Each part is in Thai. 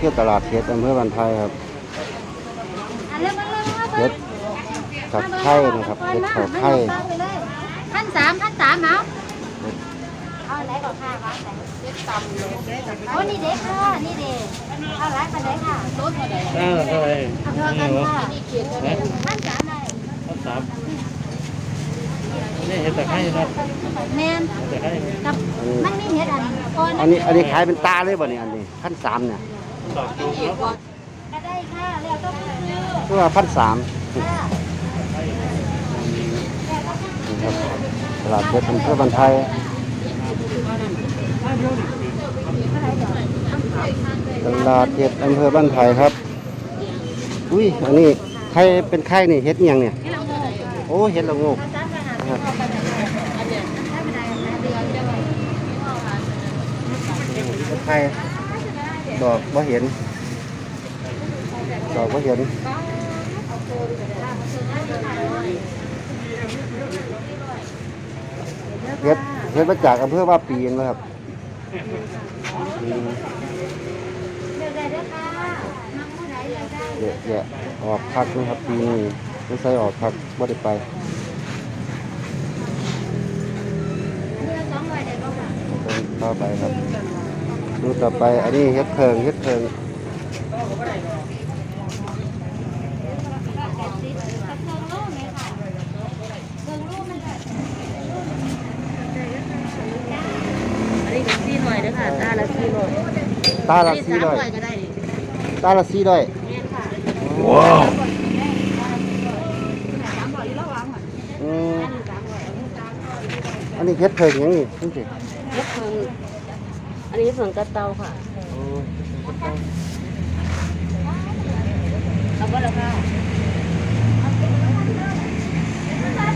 เที่ยวตลาดเฮ็ดอำเภอบันไทยครับอะเริ่มมาเริ่มมาเฮ็ดกับไข่นะครับเฮ็ดกับไข่พันสามพันสามเอาเอาไหนก่อนค่ะวะเด็กต่ำโอ้นี่เด็กค่ะนี่เด็กเอาไรพันไหนค่ะโต๊ะเท่าไหร่เออเท่าไหร่เอาเท่ากันค่ะพันสามเลยข้อสามนี่เห็ดตะไคร้ครับแมนตะไคร้กับมันมีเห็ดอันก่อนอันนี้อันนี้ขายเป็นตาเลยบ่เนี่ยอันนี้พันสามเนี่ย ดอกจูบเนาะก็ได้ค่ะแล้วก็ซื้อตัวพันสามนี่ครับตลาดเฮ็ดอำเภอบันไทยตลาดเฮ็ดอำเภอบ้านไผ่ครับ อุ้ย อันนี้ใครเป็นไข่นี่เฮ็ดยังเนี่ย โอ้ เฮ็ดละงกนะครับไข่ ดอกบ่เห็น ดอกบ่เห็นเฮ็ดเฮ็ดมาจากอำเภอว่าปีนนะครับอืมเลือกได้เด้อค่ะน้องผู้ใดเลือกได้เยอะแยะออกพักนะครับปีนี้ไม่ใส่ออกพักบ่ได้ไปเลือกสองร้อยได้บ่ค่ะเข้าไปครับ ดูต่อไป อันนี้เฮ็ดเพิงเฮ็ดเพิงอันนี้ก็สี่หน่อยเด้อค่ะตาละสี่หน่อยตาละอันนี้สี่สามร้อยหน่อยก็ได้นี่ตาละสี่ร้อยแม่นค่ะว้าวอืมอันนี้เฮ็ดเพิงหยังนี่นี่สิเฮ็ดเพิ่ง อันนี้เพิ่งกระเตาค่ะโอ้เอาก็แล้วค่ะ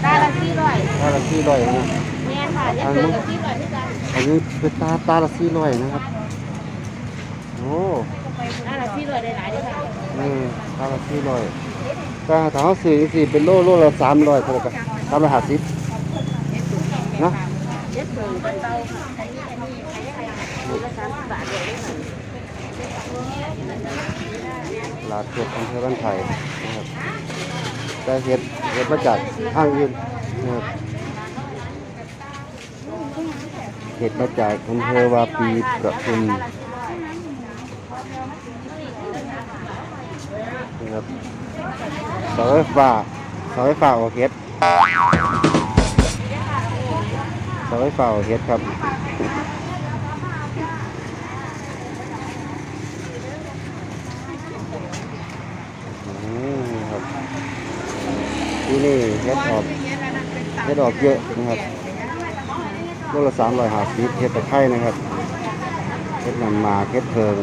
ตาละสี่ร้อยตาละสี่ร้อยนะแม่นค่ะเฮ็ดเพิ่งกับสี่ร้อยที่กันอันนี้เป็นตาตาละสี่ร้อยนะครับ โอ้ตาละสี่ร้อยได้หลายเด้อค่ะอืมตาละสี่ร้อยก็ถ้าเขาซื้อสิเป็นโลโลละสามร้อยเท่าไหร่กันสามร้อยห้าสิบเนาะเฮ็ดเพิ่งกระเตาค่ะ อันนี้อันนี้อันนี้ละสามสิบบาทเลยเด้อค่ะตลาดเห็ดอำเภอบ้านไผ่นะครับได้เห็ดเห็ดมาจากทางอื่นนะครับเห็ดมาจากอำเภอวาปีประทุมนะครับเสาไฟฟ้าเสาไฟฟ้าออกเห็ดเสาไฟฟ้าออกเห็ดครับ อืมครับ ที่นี่เฮ็ดออกเฮ็ดออกเยอะนะครับโลละสามร้อยห้าสิบเฮ็ดตะไคร้นะครับเฮ็ดนำมาเฮ็ดเพิง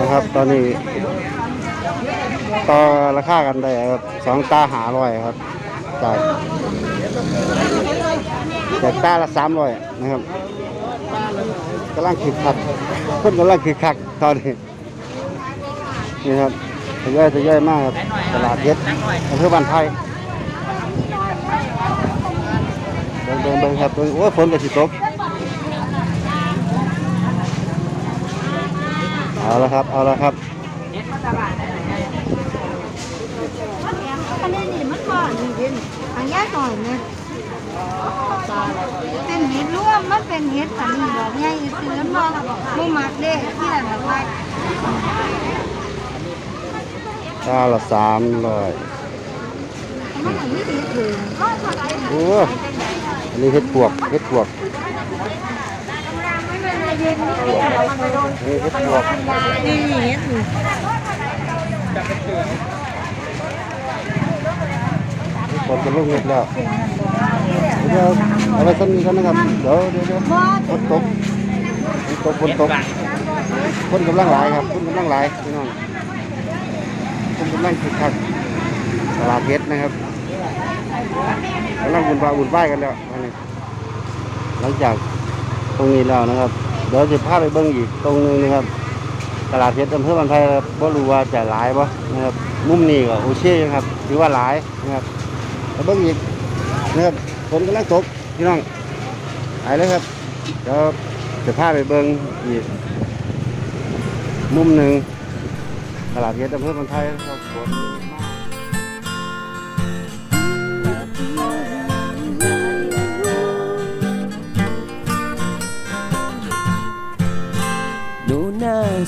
นะครับ ตอนนี้ต่อราคากันได้ครับสองตาหาร้อยครับ จากจากตาละสามร้อยนะครับกำลังคึกคักคนกำลังคึกคักตอนนี้นี่ครับทยอยทยอยมากครับตลาดเย็ดอำเภอบ้านไทยเบิ่งเบิ่งเบิ่งครับเบิ่งโอ้ยฝนก็สิตก เอาละครับ เอาละครับอันนี้นี่มันก่อนนี่ดินทางแยกก่อนเนี่ยเป็นเห็ดร่วมมันเป็นเห็ดอันนี้ดอกใหญ่ซื้อมันบ่บ่มักเด้ที่นั่นน่ะว่าตาละสามร้อยอันนี้เห็ดถึงก็เท่าไหร่โอ้อันนี้เห็ดปวกเห็ดปวก นนี้เห็ดปวกนี่เฮ็ดคนจะลงเห็ดแล้วเดี๋ยวเอาไปสักนิดก่อนนะครับ เดี๋ยวเดี๋ยวเดี๋ยวฝนตกฝนตกฝนตกคนกำลังหลายครับคนกำลังหลายพี่น้องผมกำลังคึกคักตลาดเพชรนะครับกำลังวุ่นวายวุ่นวายกันแล้วตอนนี้หลังจากตรงนี้แล้วนะครับ เดี๋ยวจะพาไปเบิ้งอีกตรงนึงนะครับ ตลาดเพชรอำเภอบันไทยครับบ่รู้ว่าจะหลายบ่นะครับมุมนี้ก็โอเคอยู่ครับถือว่าหลายนะครับไปเบิ้งอีกนะครับฝนกำลังตกพี่น้องไปเลยครับเดี๋ยวจะพาไปเบิ้งอีกมุมหนึ่งตลาดเพชรอำเภอบันไทยครับฝนมาก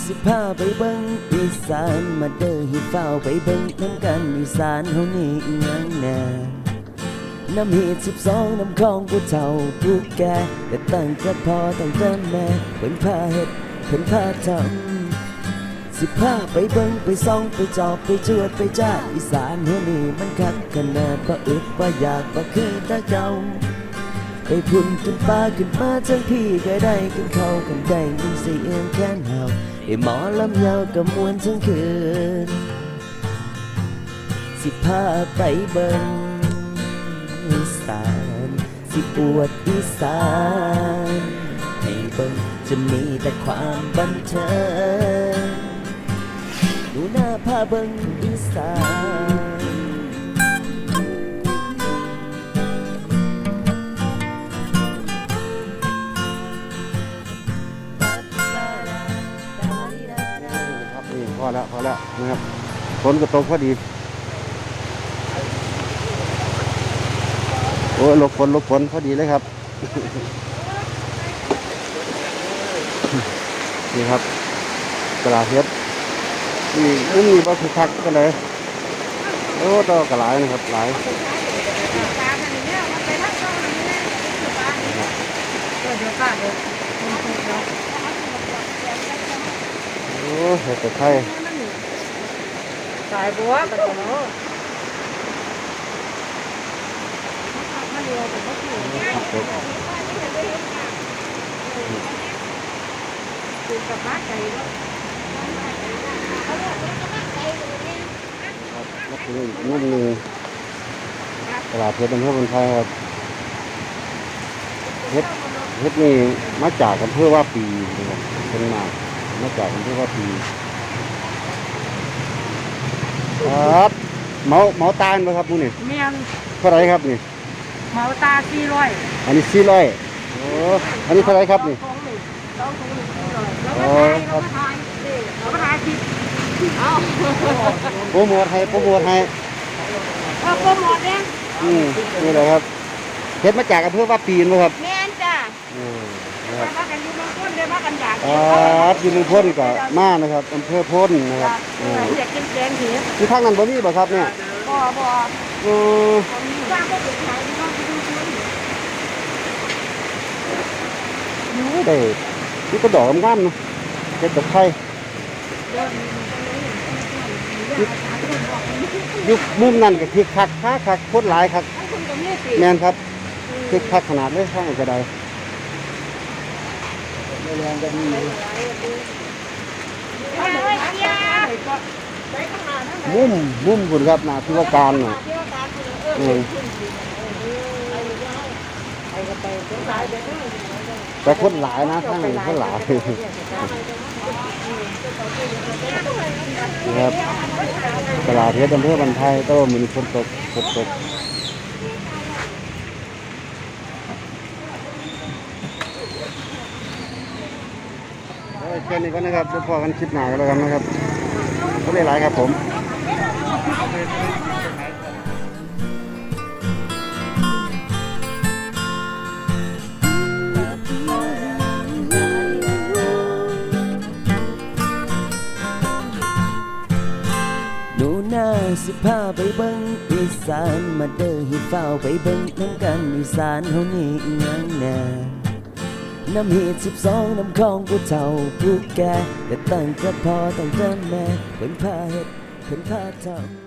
สิพาไปเบิ่งอีสานมาเด้อให้เฝ้าไปเบิ่งน้ำกันอีสานเฮานี่อีหยังแน่น้ำเห็ดสิบสองน้ำคลองผู้เฒ่าผู้แก่แต่ตั้งแต่พ่อตั้งแต่แม่เพิ่นพาเฮ็ดเพิ่นพาทำสิพาไปเบิ่งไปส่องไปจอบไปจวดไปจ้าอีสานเฮานี่มันคักขนาดบ่อึดบ่อยากบ่คือตะเก่า ไปพุ่นขึ้นฟ้าขึ้นมาจังพี่ก็ได้กินเข้ากันได้ยินเสียงแค้นเห่าไอ้หมอลำยาวกับมวนทั้งคืน สิพาไปเบิ่งอีสานสิอวดอีสานให้เบิ่งจะมีแต่ความบันเทิงหนูหน้าพาเบิ่งอีสาน พอแล้วนะครับฝนก็ตกพอดีโอ้ยหลบฝนหลบฝนพอดีเลยครับ นี่ครับตลาดเพชรนี่มุมนี้บ่คือคักกันเลยโอ้ต่อกระหลายนะครับหลายปลาอันนี้มันไปทักต้ออันนี้ปลาเดี๋ยวป้าเดี๋ยวเดี๋ยวโอ้เห็ดต่ไข่ สายบัวกันเนาะมาเดียวแต่ก็คือครับผมคือกับบ้านไก่ก็แล้วก็อีกมุมหนึ่งตลาดเพชรอำเภอบันไทยครับเฮ็ดเฮ็ดนี่มาจากอำเภอว่าปีเป็นมามาจากอำเภอว่าปี ครับเมาเมาตาลไหมครับมูนี่เมียนเท่าไหรครับนี่เมาตาสี่ร้อยอันนี้สี่ร้อยโอ้อันนี้เท่าไหรครับนี่ท้องหนึ่งท้องถุงหนึ่งสี่ร้อยแล้วก็ทายแล้วก็ทายสิเอาโปรโมทให้โปรโมทให้เอาโปรโมทเนี่ยอืมนี่แหละครับเฮ็ดมาจากอำเภอว่าปีนไหมครับแม่นจ้ะอืมนะครับ มากันอยู่บางคนได้มากันอยากครับอยู่ในพ้นก็มานะครับอำเภอพ้นนะครับเออือมอยากกินแกงเห็ดที่ทางนั้นบ่มีบ่ครับเนี่ยบ่บ่อืมผมมีสร้างก็ติดขายที่น้องที่ดูช่วยได้นี่ก็ดอกงามๆเนาะเฮ็ดกับไข่อยู่มุมนั้นก็คือคักคักคักโคตรหลายคักคุณตรงนี้สิแม่นครับคือคักขนาดเลยข้างก็ได้ แรงก็มีไปเลยเที่ยวไปข้างหน้มุมมุมคุณครับนาที่ว่าการน่ะเที่ยวตามคุณเอออืมไปก็ไปเที่ยวสายเดี๋ยวนี้แต่คนหลายนะข้างนี้คนหลายนะครับตลาดเพชรอำเภอบันไทยโต้มันฝนตกตกเอาไว้แค่นี้ก็นะครับเดี๋ยวพอกันคลิปหน้าก็แล้วกันนะครับก็เลยหลายครับผมหนูหน้าสิพาไปเบิ่งอีสาน มาเด้อให้เฝ้าไปเบิ่งน้ำกันอีสานเฮานี่อีหยังแน่ น้ำเห็ดสิบสองน้ำคลองผู้เฒ่าผู้แก่แต่ตั้งกระพอตั้งแต่แม่เพิ่นพาเห็ดเพิ่นพาทำ